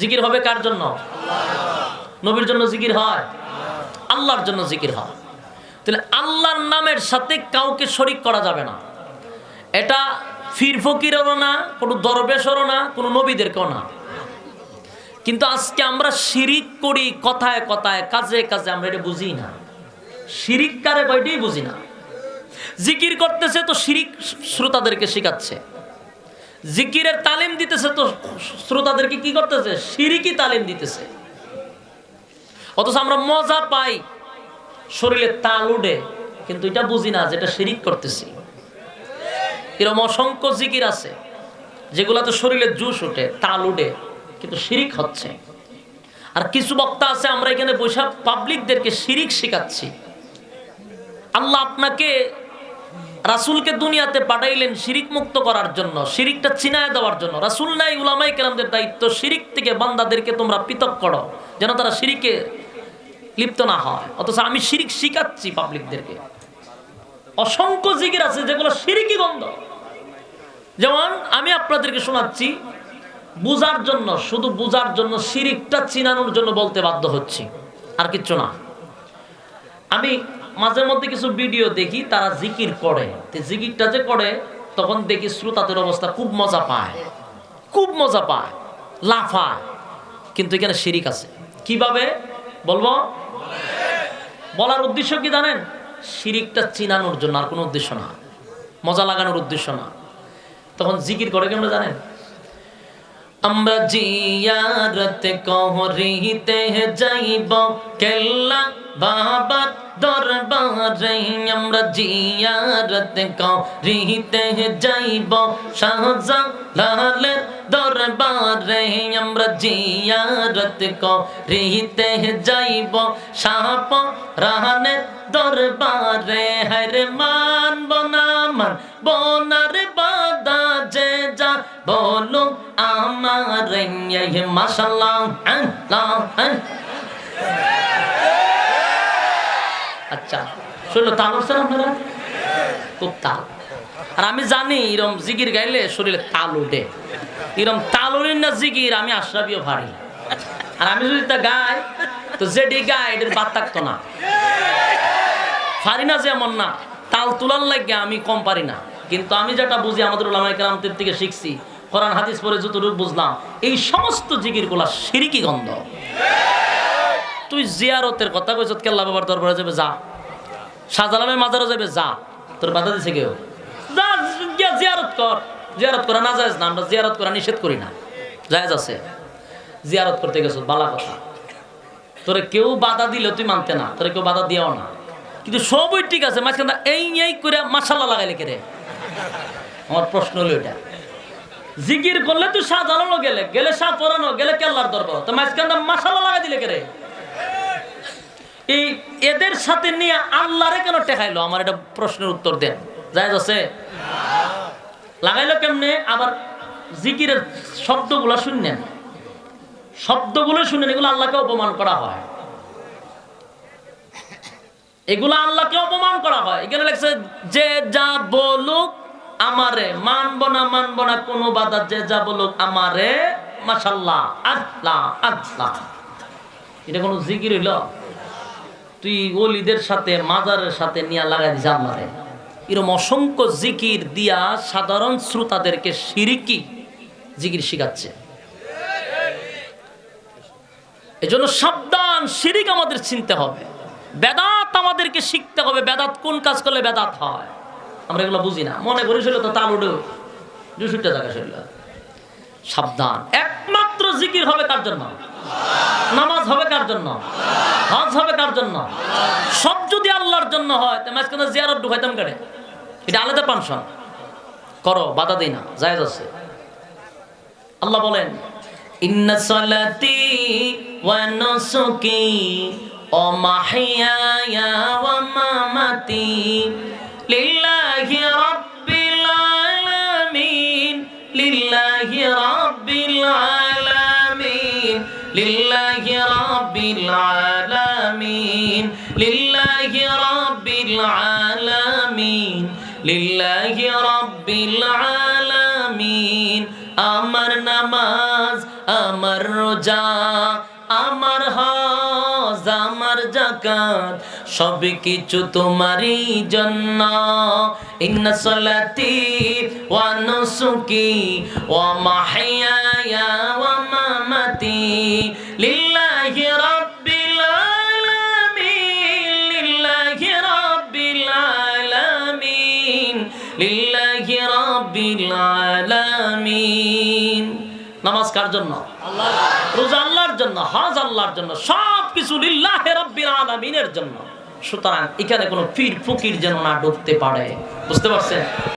জিকির হবে কার জন্য? নবীর জন্য জিকির হয়। আল্লাহর জন্য জিকির হয়। তাহলে আল্লাহর নামের সাথে কাউকে শরিক করা যাবে না। এটা ফির ফকিরেরও না, কোনো দরবেশেরও না, কোনো নবীদেরকেও না। কিন্তু আজকে আমরা শিরিক করি কথায় কথায়, কাজে কাজে আমরা এটা বুঝি না। শিরিক কারে বইটাই বুঝি না। জিকির করতেছে তো শিরিক শ্রোতাদেরকে শেখাচ্ছে। জিকিরের তালিম দিতেছে তো শ্রোতাদেরকে কি করতেছে? শিরিকি তালিম দিতেছে। অথচ আমরা মজা পাই শরীরে তাল উঠে, কিন্তু এটা বুঝি না যেটা শিরিক করতেছি। এরকম অসংখ্য জিকির আছে, যেগুলাতে শরীরে জুস উঠে, তাল উঠে, কিন্তু শিরিক হচ্ছে। আর কিছু বক্তা আছে, আমরা এখানে বৈশাখ পাবলিকদেরকে শিরিক শেখাচ্ছি। আল্লাহ আপনাকে রাসুলকে দুনিয়াতে পাঠাইলেন শিরিক মুক্ত করার জন্য, শিরিকটা চিনায় দেওয়ার জন্য। রাসুল নাই উলামাই কেরামদের দায়িত্ব শিরিক থেকে বান্দাদেরকে তোমরা পৃথক করো, যেন তারা শিরিকে লিপ্ত না হয়। অথচ আমি শিরিক শিখাচ্ছি পাবলিকদেরকে অসংখ্য জিকির আছে যেগুলো শিরিকি গন্ধ। যেমন আমি আপনাদেরকে শোনাচ্ছি, বুজার জন্য, শুধু বুজার জন্য শিরিকটা চিনানোর জন্য বলতে বাধ্য হচ্ছি, আর কিচ্ছু না। আমি মাঝে মধ্যে কিছু ভিডিও দেখি, তারা জিকির করে। জিকিরটা যে করে, তখন দেখি শ্রোতাদের অবস্থা খুব মজা পায়। খুব মজা পায়। লাফায়। কিন্তু এখানে শিরিক আছে। কীভাবে? বলব? বলার উদ্দেশ্য কি জানেন? শিরিকটা চিনানোর জন্য আর কোনো উদ্দেশ্য না। মজা লাগানোর উদ্দেশ্য না। তখন জিকির করে কেমন জানেন? আমরা জিয়ারত কহরিতে যাইব। কেল্লা বাবার দরবারে আমরা জিয়ারত কহরিতে যাইব। শাহজালালের দরবারে আমরা জিয়ারত কহরিতে যাইব। শাহপ রাহানের দরবারে হরে মান বনার বাদা যে যা বলো মাসাল্লাহ আচ্ছা শুনলো তাল উঠছেন আপনারা? খুব তাল। আর আমি জানি এরম জিকির গাইলে শরীরে তাল উঠে এরম তাল উঠেন না জিকির, আমি আশ্রাবিও ভারী। আর আমি যদি তা গাই, তো যেটি গায় এটার বাদ থাকতো না। পারি না যেমন না, তাল তুলার লাগে আমি কম পারি না। কিন্তু আমি যেটা বুঝি আমাদের ওলামাই কেরামতের থেকে শিখছি কোরআন, হাদিস পরে যতটুকু বুঝলাম, এই সমস্ত জিকিরগুলা সিরিকি গন্ধ। তুই জিয়ারতের কথা কইছ কেল্লা বাবার দরবারে যাবে, যা। শাহজালালের মাজারও যাবে, যা। তোর বাধা দিছে কেউ? যা জিয়ারত কর। জিয়ারত করা না যায় না, আমরা জিয়ারত করা নিষেধ করি না। জায়েজ আছে। জিয়ারত করতে গেছো, বালা কথা। তোরে কেউ বাধা দিলে তুই মানতে না, তোরে কেউ বাধা দিয়াও না। কিন্তু সবই ঠিক আছে মাঝখানে এই এই করে মাসাল্লাহ লাগাইলে কে রে? আমার প্রশ্ন হলো এটা। জিকির করলে তুই শাহ জ্বালানো গেলে গেলে শাহ পরানো, গেলে কেল্লার দরবার। তো মাঝখানটা মাসাল্লাহ লাগাই দিলে কে রে এই এদের সাথে নিয়ে আল্লাহরে কেন টেকাইলো? আমার এটা প্রশ্নের উত্তর দেন। যায় আছে? লাগাইলো কেমনে? আবার জিকিরের শব্দগুলো শুনলেন। শব্দগুলো শুনেন এগুলো আল্লাহকে অপমান করা হয়। এগুলো আল্লাহকে অপমান করা হয়। এখানে লেখছে, যে যা বলুক আমারে মানব না মানব না, কোনো বাধা, যে যা বলুক আমারে মাসাল্লাহ আল্লাহ আল্লাহ। এটা কোনো জিকির হইল? তুই অলিদের সাথে, মাজারের সাথে নিয়ে লাগাই দিস আল্লাহরে। এরকম অসংখ্য জিকির দিয়া সাধারণ শ্রোতাদেরকে সিরিকি জিকির শিখাচ্ছে। এজন্য সাবধান, শিরিক আমাদের চিনতে হবে। বেদাত আমাদেরকে শিখতে হবে। বেদাত কোন কাজ করলে বেদাত হয়? আমরা এগুলো বুঝি না। মনে করি ছিল তো তাল উঠে দুশুটা জায়গা শরীর সাবধান। একমাত্র জিকির হবে কার জন্য? নামাজ হবে কার জন্য? হজ হবে কার জন্য? সব যদি আল্লাহর জন্য হয়, তো মাঝখানে জিয়ারত ঢুকাইতাম কেটে এটা আলাদা পানশন করো, বাধা দিই না, জায়েজ আছে। আল্লাহ বলেন, ইন্না সালাতি ওয়া নুসুকি মামাতি লিল্লাহি লিল্লাহি রাব্বিল আলামিন, লিল্লাহি রাব্বিল আলামিন, লিল্লাহি রাব্বিল আলামিন। আমার নামাজ, আমার রোজা, আমার হজ, আমার জাকাত সব কিছু তোমারই জন্য। ইন্না সলাতি ওয়া নুসুকি ওয়া মাহইয়ায়া লিল্লাহি রাব্বিল আলামিন। নামাজ জন্য? রোজা আল্লাহর জন্য, হজ আল্লাহর জন্য সব কিছু লিল্লাহে রাব্বিল আলামিনের জন্য। সুতরাং এখানে কোনো ফির ফকির যেন না ঢুকতে পারে। বুঝতে পারছেন?